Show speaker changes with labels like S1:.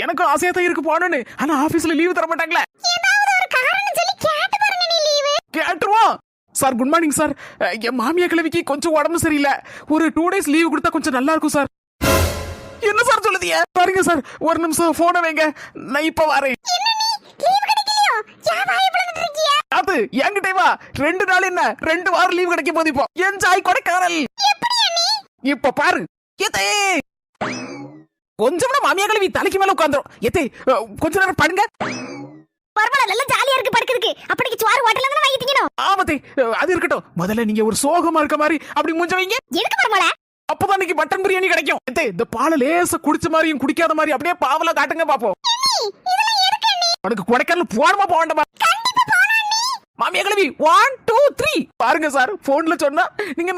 S1: எனக்கும் ஆசையா தான் இருக்கு போகணும்னு. ஆனா ஆபீஸ்ல லீவு தர மாட்டாங்களே. கேட்டுருவோம். Sir good morning sir. என் மாமியா கிழவிக்கு கொஞ்சம் உடம்பு சரியில்லை. ஒரு டூ டேஸ் லீவு கொடுத்தா கொஞ்சம் நல்லா இருக்கும் சார். என்ன சார் சொல்லுதீங்க? பாருங்க சார். ஒரு நிமிஷம் போனை வைங்க. நான் இப்ப வரேன். அது என்கிட்ட வா. ரெண்டு நாள் என்ன? ரெண்டு வாரம் லீவு கிடைக்கும் போது இப்போ. என்ஜாய் கொடைக்கானல். இப்ப பாரு. எத்தே! கொஞ்சம் மாமியா கிழவி தலைக்கு மேல உட்காந்துரும் எத்தே கொஞ்ச நேரம் படுங்க.
S2: பரவாயில்ல நல்லா ஜாலியா இருக்கு படுக்கிறதுக்கு. அப்படிக்கு சுவாறு ஹோட்டல்ல இருந்து வாங்கி திங்கணும்?
S1: ஆமத்தே அது இருக்கட்டும். முதல்ல நீங்க ஒரு சோகமா இருக்க மாதிரி அப்படி மூஞ்ச வைங்க.
S2: எதுக்கு பரவாயில்ல
S1: அப்பதான் இன்னைக்கு மட்டன் பிரியாணி கிடைக்கும். எத்தே இந்த பாலை லேசா குடிச்ச மாதிரியும் குடிக்காத மாதிரி அப்படியே பாவல காட்டுங்க பாப்போம். உனக்கு கொடைக்கானல் போனமா
S2: போனா நீ
S1: மாமியா கிழவி ஒன் டூ த்ரீ பாருங்க சார் போன்ல சொன்னா நீங்க